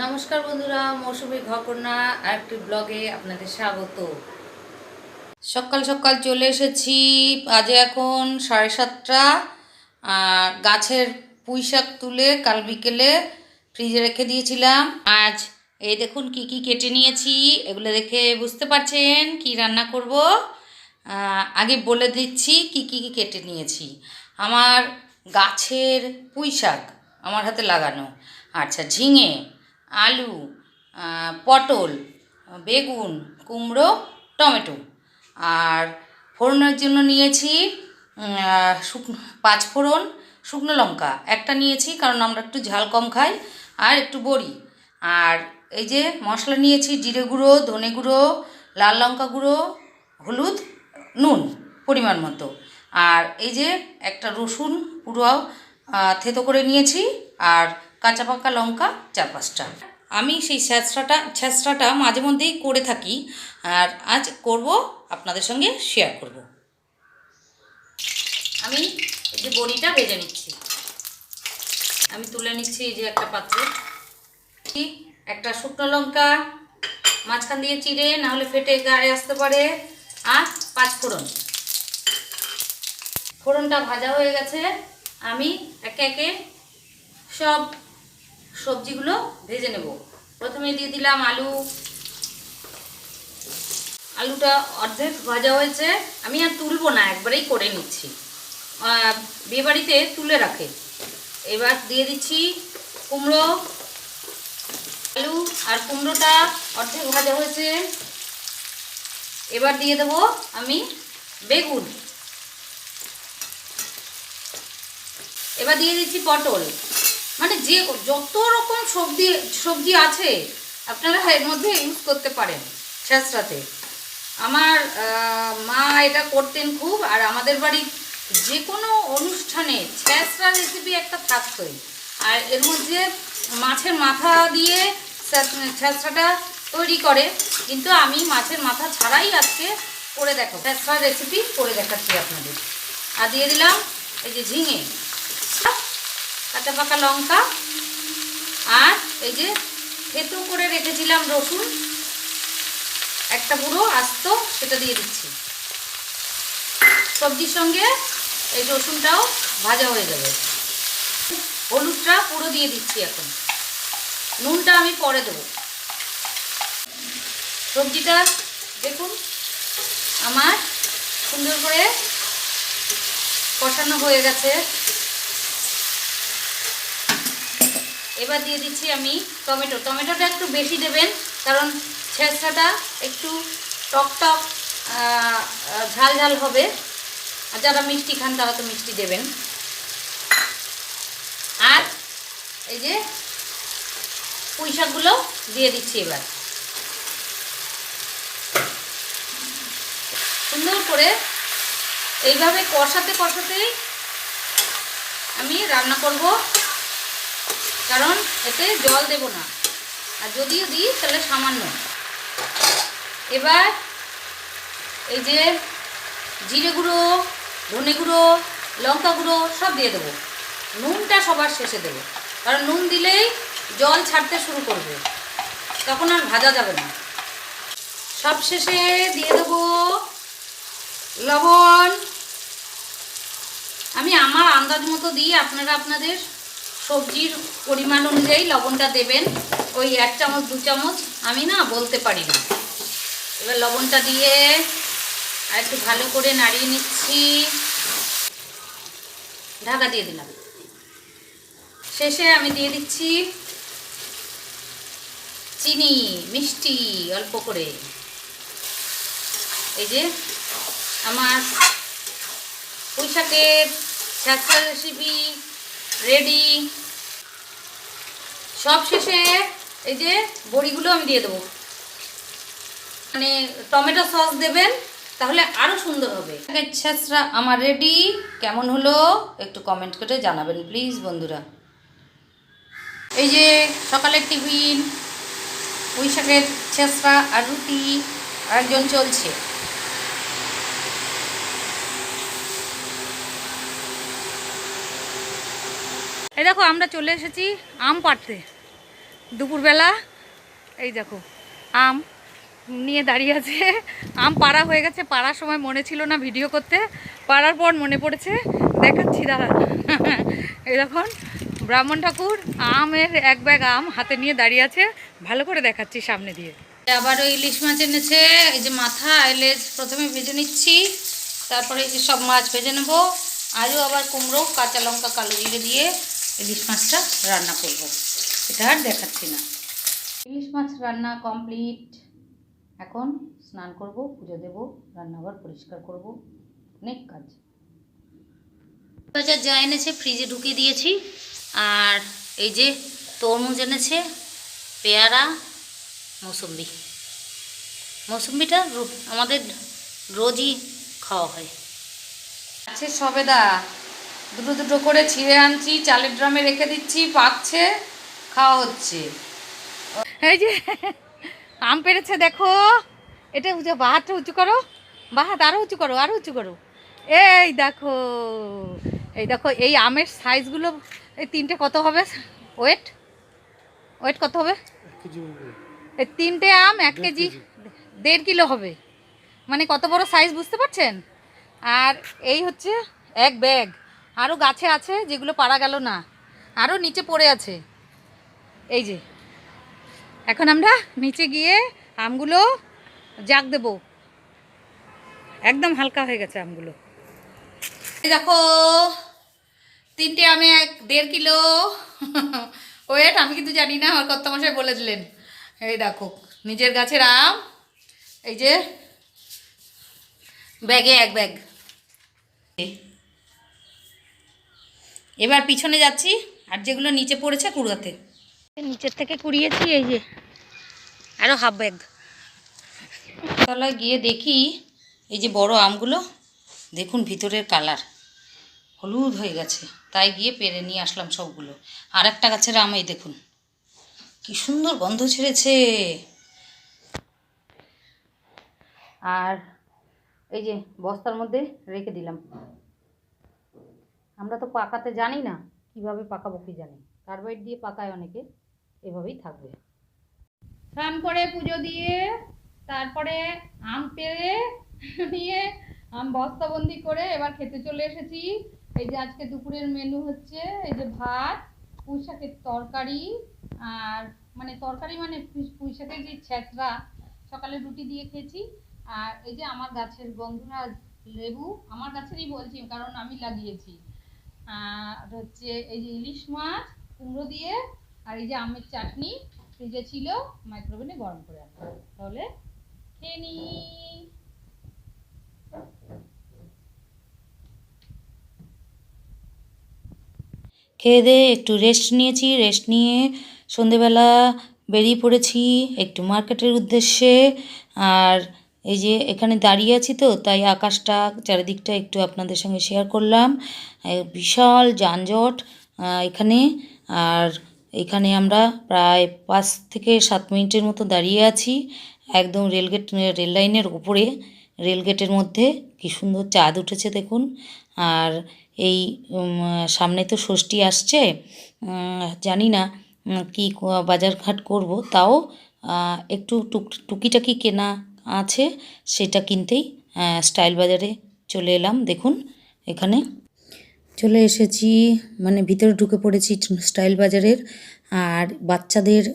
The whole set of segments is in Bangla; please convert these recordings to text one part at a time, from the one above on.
নমস্কার বন্ধুরা, মৌসুমী ঘকন্যা আর একটি ব্লগে আপনাদের স্বাগত। সকাল সকাল চলে এসেছি আজে এখন সাড়ে সাতটা, আর গাছের পুঁই শাক তুলে কাল বিকেলে ফ্রিজে রেখে দিয়েছিলাম। আজ এই দেখুন কি কি কেটে নিয়েছি, এগুলো দেখে বুঝতে পারছেন কি রান্না করব। আগে বলে দিচ্ছি কি কি কি কেটে নিয়েছি। আমার গাছের পুঁই শাক আমার হাতে লাগানো আচ্ছা ঝিঙে আলু পটল, বেগুন, কুমড়ো, টমেটো। আর ফোড়নের জন্য নিয়েছি শুকনো পাঁচ ফোড়ন, শুকনো লঙ্কা। একটা নিয়েছি কারণ আমরা একটু ঝাল কম খাই আর একটু বড়ি। আর এই যে মশলা নিয়েছি, জিরে গুঁড়ো, ধনে গুঁড়ো, লাল লঙ্কা গুঁড়ো, হলুদ, নুন পরিমাণ মতো। আর এই যে একটা রসুন পুরো থেতো করে নিয়েছি। আর কাঁচা পাকা লঙ্কা, চার পাঁচটা। আমি সেই ছ্যাঁচড়াটা ছ্যাঁচড়াটা মাঝে মধ্যেই করে থাকি আর আজ করব, আপনাদের সঙ্গে শেয়ার করব। আমি এই যে বড়িটা ভেজে নিচ্ছি। আমি তুলে নিচ্ছি এই যে একটা পাত্রে। একটা শুকনো লঙ্কা, মাঝখান দিয়ে চিড়ে নাহলে ফেটে গায়ে আসতে পারে, আর পাঁচ ফোড়ন। ফোড়নটা ভাজা হয়ে গেছে। আমি একে একে সব সবজিগুলো ভেজে নেব। প্রথমে দিয়ে দিলাম আলু। আলুটা অর্ধেক ভাজা হয়েছে। আমি আর তুলবো না, একবারেই করে নিচ্ছি। বিয়েবাড়িতে তুলে রাখে। এবার দিয়ে দিচ্ছি কুমড়ো, আলু আর কুমড়োটা অর্ধেক ভাজা হয়েছে। এবার দিয়ে দেবো আমি বেগুন। এবার দিয়ে দিচ্ছি পটল। মানে যে যত রকম সবজি সবজি আছে, আপনারা এর মধ্যে ইউজ করতে পারেন ছেঁচড়াতে। আমার মা এটা করতেন খুব, আর আমাদের বাড়ির যে কোনো অনুষ্ঠানে ছেঁচড়া রেসিপি একটা থাকতোই। আর এর মধ্যে মাছের মাথা দিয়ে ছেঁচড়াটা তৈরি করে। কিন্তু আমি মাছের মাথা ছাড়াই আজকে করে দেখো ছেঁচড়া রেসিপি করে দেখাচ্ছি আপনাদের। আর দিয়ে দিলাম এই যে ঝিঙে। কাঁচা পাকা লঙ্কা আর এই যে থেতো করে রেখেছিলাম রসুন। একটা পুরো আস্ত, সেটা দিয়ে দিচ্ছি। সবজির সঙ্গে এই রসুনটাও ভাজা হয়ে যাবে। হলুদটা পুরো দিয়ে দিচ্ছি এখন। নুনটা আমি পরে দেবো। সবজিটা দেখুন, আমার সুন্দর করে কষানো হয়ে গেছে। এবার দিয়ে দিচ্ছি আমি টমেটো। টমেটোটা একটু বেশি দেবেন, কারণ ছেঁচড়াটা একটু টক টক ঝাল ঝাল হবে। আর যারা মিষ্টি খান, তারা তো মিষ্টি দেবেন। আর এই যে পুঁই শাকগুলো দিয়ে দিচ্ছি এবার। সুন্দর করে এইভাবে কষাতে কষাতেই আমি রান্না করব। কারণ এতে জল দেব না। আর যদিও দিই, তাহলে সামান্য। এবার এই যে জিরে গুঁড়ো, ধনে গুঁড়ো, লঙ্কা গুঁড়ো সব দিয়ে দেবো। নুনটা সবার শেষে দেবো। কারণ নুন দিলেই জল ছাড়তে শুরু করবে। তখন আর ভাজা যাবে না। সব শেষে দিয়ে দেবো লবণ। আমি আমার আন্দাজ মতো দিই, আপনারা আপনাদের সবজির পরিমাণ অনুযায়ী লবণটা দেবেন। ওই এক চামচ, দু চামচ, আমি না বলতে পারি না। এবার লবণটা দিয়ে আর একটু ভালো করে নাড়িয়ে নিচ্ছি। ঢাকা দিয়ে দিলাম। শেষে আমি দিয়ে দিচ্ছি চিনি, মিষ্টি, অল্প করে। এই যে আমার পুঁইশাকের রেসিপি রেডি সব শেষে এই যে বড়িগুলো আমি দিয়ে দেবো। মানে টমেটো সস দেবেন, তাহলে আরও সুন্দর হবে। ছ্যাঁচড়া আমার রেডি। কেমন হলো? একটু কমেন্ট করে জানাবেন প্লিজ বন্ধুরা। এই যে সকালের টিফিন পুঁই শাকের ছেঁচড়া আর রুটি, আরেকজন চলছে। এই দেখো, আমরা চলে এসেছি আম পাড়তে। দুপুরবেলা, এই দেখো, আম নিয়ে দাঁড়িয়ে আছে। আম পাড়া হয়ে গেছে, পাড়ার সময় মনে ছিল না ভিডিও করতে। পাড়ার পর মনে পড়েছে, দেখাচ্ছি, দাঁড়া। এই দেখুন, ব্রাহ্মণ ঠাকুর আমের এক ব্যাগ আম হাতে নিয়ে দাঁড়িয়ে আছে। ভালো করে দেখাচ্ছি সামনে দিয়ে। আবারও ইলিশ মাছ এনেছে, এই যে মাথা এলেজ প্রথমে ভেজে নিচ্ছি, তারপরে এই যে সব মাছ ভেজে নেব। আজও আবার কুমড়ো, কাঁচা লঙ্কা, কালো জিরে দিয়ে ইলিশ মাছটা রান্না করব। এটা আর দেখাচ্ছি না। ইলিশ মাছ রান্না কমপ্লিট এখন স্নান করব, পুজো দেব, রান্নাঘর পরিষ্কার করব, অনেক কাজ। বাজার যা এনেছে ফ্রিজে ঢুকিয়ে দিয়েছি। আর এই যে তরমুজ এনেছে, পেয়ারা, মৌসুম্বি। মৌসুম্বিটা আমাদের রোজই খাওয়া হয়। আছে সবেদা। দুটো দুটো করে ছিঁড়ে আনছি, চালের ড্রামে রেখে দিচ্ছি, পাকছে। খাওয়া হচ্ছে। এই যে আম পেরেছে দেখো। এটা উঁচু বাহাতটা উঁচু করো। বাহাত আরও উঁচু করো আরও উঁচু করো। এই দেখো এই দেখো এই আমের সাইজগুলো এই তিনটে কত হবে? ওয়েট ওয়েট কত হবে? এই তিনটে আম এক কেজি দেড় কিলো হবে। মানে কত বড় সাইজ বুঝতে পারছেন? আর এই হচ্ছে এক ব্যাগ আরও গাছে আছে যেগুলো পারা গেল না। আরও নিচে পড়ে আছে। এই যে। এখন আমরা নিচে গিয়ে আমগুলো জাগ দেব। একদম হালকা হয়ে গেছে আমগুলো। দেখো, তিনটে আমি এক, দেড় কিলো। ওয়েট, আমি কিন্তু জানি না, আমার কত মশাই বলে দিলেন। এই দেখো, নিজের গাছের আম, এই যে, ব্যাগে এক ব্যাগ। এবার পিছনে যাচ্ছি, আর যেগুলো নিচে পড়েছে কুড়াতে নিচের থেকে কুড়িয়েছি, এই যে। আরও হাফ ব্যাগ তলায় গিয়ে দেখি এই যে বড় আমগুলো, দেখুন ভিতরের কালার। হলুদ হয়ে গেছে, তাই গিয়ে পেরে নিয়ে আসলাম সবগুলো। আর একটা গাছের আম এই দেখুন, কি সুন্দর গন্ধ ছেড়েছে। আর এই যে বস্তার মধ্যে রেখে দিলাম। আমরা তো পাকাতে জানি না, কীভাবে পাকাবো কি জানি। কার্বাইড দিয়ে পাকায় অনেকে। এভাবেই থাকবে। স্নান করে পুজো দিয়ে, তারপরে আম পেরে নিয়ে আম বস্তাবন্দি করে এবার খেতে চলে এসেছি। এই যে আজকে দুপুরের মেনু হচ্ছে, এই যে ভাত, পুঁই শাকের তরকারি, আর মানে তরকারি মানে পুঁই- শাকের যে ছেঁচড়া, সকালে রুটি দিয়ে খেয়েছি। আর এই যে আমার গাছের গন্ধরাজ লেবু, আমার গাছেরই বলছি, কারণ আমি লাগিয়েছি। আর হচ্ছে এই যে ইলিশ মাছ, কুমড়ো দিয়ে আর এই যে আমের চাটনি ফ্রিজে ছিল মাইক্রোওভেনে গরম করে আনলাম তাহলে খেয়ে নি। খেয়ে দিয়ে একটু রেস্ট নিয়েছি রেস্ট নিয়ে সন্ধেবেলা বেরিয়ে পড়েছি একটু মার্কেটের উদ্দেশ্যে। আর এই যে এখানে দাঁড়িয়ে আছি তো, তাই আকাশটা চারিদিকটা একটু আপনাদের সঙ্গে শেয়ার করলাম। বিশাল যানজট এখানে। আর এখানে আমরা প্রায় পাঁচ থেকে সাত মিনিটের মতো দাঁড়িয়ে আছি একদম রেলগেট, রেল লাইনের উপরে। রেলগেটের মধ্যে কি সুন্দর চাঁদ উঠেছে দেখুন। আর এই সামনে তো ষষ্ঠী আসছে। জানি না ক- বাজারঘাট করব, তাও একটু টুক, টুকিটাকি কেনা আছে, সেটা কিনতেই স্টাইল বাজারে চলে এলাম। দেখুন, এখানে চলে এসেছি মানে ভিতরে ঢুকে পড়েছি স্টাইল বাজারের। আর বাচ্চাদের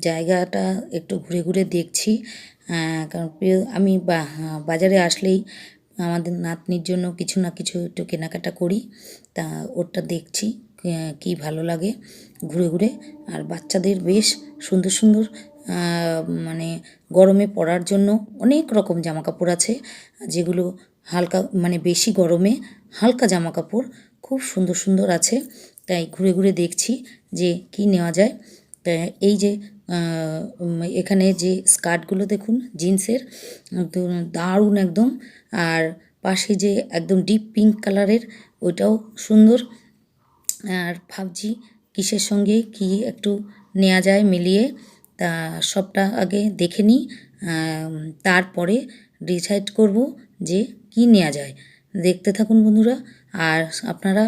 জায়গাটা একটু ঘুরে ঘুরে দেখছি। কারণ প্রিয়, আমি বা- বাজারে আসলেই আমাদের নাতনির জন্য কিছু না কিছু একটু কেনাকাটা করি। তা ওটা দেখছি কি ভালো লাগে ঘুরে ঘুরে। আর বাচ্চাদের বেশ সুন্দর সুন্দর মানে গরমে পরার জন্য অনেক রকম জামা কাপড় আছে, যেগুলো হালকা মানে বেশি গরমে হালকা জামা কাপড় খুব সুন্দর সুন্দর আছে। তাই ঘুরে ঘুরে দেখছি যে কি নেওয়া যায়। এই যে এখানে যে স্কার্টগুলো দেখুন, জিন্সের দারুণ একদম। আর পাশে যে একদম ডিপ পিঙ্ক কালারের ওইটাও সুন্দর। আর ভাবছি কিসের সঙ্গে কি একটু নেওয়া যায় মিলিয়ে। তা সবটা আগে দেখে নিই। তারপরে ডিসাইড করব যে কি নেওয়া যায়। দেখতে থাকুন বন্ধুরা। আর আপনারা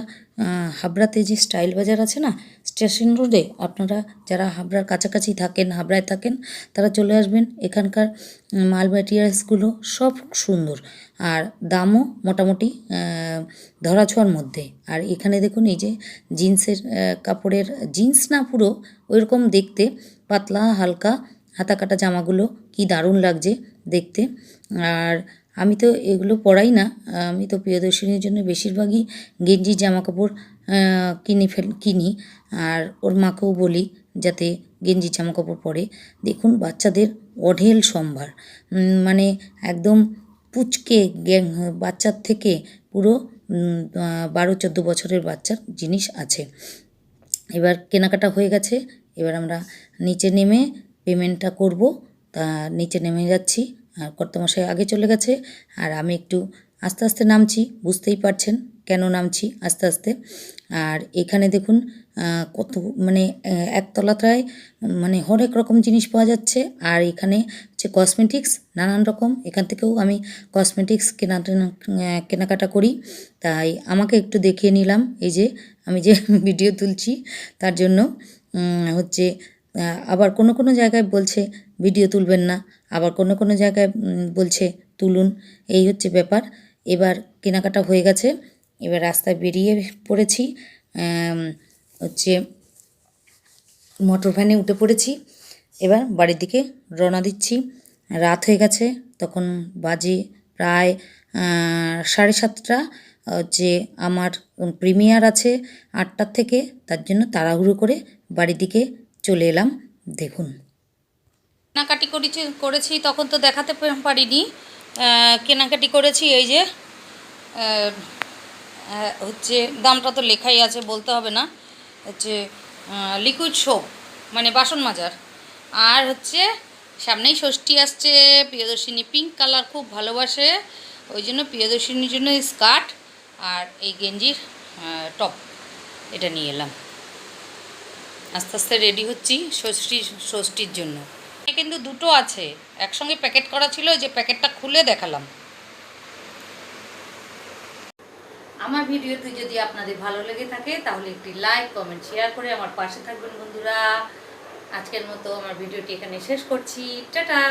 হাবড়াতে যে স্টাইল বাজার আছে না, স্টেশন রোডে আপনারা যারা হাবড়ার কাছাকাছি থাকেন, হাবড়ায় থাকেন, তারা চলে আসবেন। এখানকার মাল ম্যাটেরিয়ালসগুলো সব সুন্দর। আর দামও মোটামুটি ধরাছোঁয়ার মধ্যে। আর এখানে দেখুন এই যে জিন্সের কাপড়ের, জিন্স না পুরো ওইরকম দেখতে, পাতলা, হালকা হাতা কাটা জামাগুলো কি দারুণ লাগছে দেখতে। আর আমি তো এগুলো পরাই না, আমি তো প্রিয়দর্শিনীর জন্য বেশিরভাগই গেঞ্জির জামা কাপড় কিনে ফেল, কিনি। আর ওর মাকেও বলি যাতে গেঞ্জি জামা কাপড় পরে। দেখুন বাচ্চাদের অঢেল সম্ভার। মানে একদম পুচকে বাচ্চার থেকে পুরো বারো, চোদ্দ বছরের বাচ্চার জিনিস আছে। এবার কেনাকাটা হয়ে গেছে, এবার আমরা নিচে নেমে পেমেন্টটা করব। তা নিচে নেমে যাচ্ছি। আর কর্তামশাই আগে চলে গেছে। আর আমি একটু আস্তে আস্তে নামছি, বুঝতেই পারছেন কেন নামছি আস্তে আস্তে। আর এখানে দেখুন কত মানে একতলাটায় মানে হরেক রকম জিনিস পাওয়া যাচ্ছে। আর এখানে হচ্ছে কসমেটিক্স নানান রকম। এখান থেকেও আমি কসমেটিক্স কেনা কেনাকাটা করি। তাই আমাকে একটু দেখিয়ে নিলাম। এই যে আমি যে ভিডিও তুলছি, তার জন্য হচ্ছে আবার কোনো কোনো জায়গায় বলছে, ভিডিও তুলবেন না। আবার কোনো কোনো জায়গায় বলছে, তুলুন। এই হচ্ছে ব্যাপার। এবার কেনাকাটা হয়ে গেছে। এবার রাস্তায় বেরিয়ে পড়েছি। হচ্ছে মোটর ভ্যানে উঠে পড়েছি। এবার বাড়ির দিকে রওনা দিচ্ছি। রাত হয়ে গেছে। তখন বাজে প্রায় সাড়ে সাতটা। যে আমার প্রিমিয়ার আছে আটটার থেকে। তার জন্য তাড়াহুড়ো করে বাড়ির দিকে চলে এলাম, দেখুন। কেনাকাটি করেছি করেছি, তখন তো দেখাতে পারিনি। কেনাকাটি করেছি, এই যে হচ্ছে, দামটা তো লেখাই আছে, বলতে হবে না। হচ্ছে লিকুইড সোপ মানে বাসন মাজার। আর হচ্ছে, সামনেই ষষ্ঠী আসছে, প্রিয়দর্শিনী পিঙ্ক কালার খুব ভালোবাসে, ওই জন্য প্রিয়দর্শিনীর জন্য স্কার্ট আর এই গেঞ্জির টপ এটা নিয়ে এলাম। আস্তে আস্তে রেডি হচ্ছি ষষ্ঠী, ষষ্ঠীর জন্য। কিন্তু দুটো আছে। একসঙ্গে প্যাকেট করা ছিল, যে প্যাকেটটা খুলে দেখালাম। আমার ভিডিওটি যদি আপনাদের ভালো লেগে থাকে, তাহলে একটি লাইক কমেন্ট শেয়ার করে আমার পাশে থাকবেন বন্ধুরা। আজকের মতো আমার ভিডিওটি এখানে শেষ করছি। টাটা!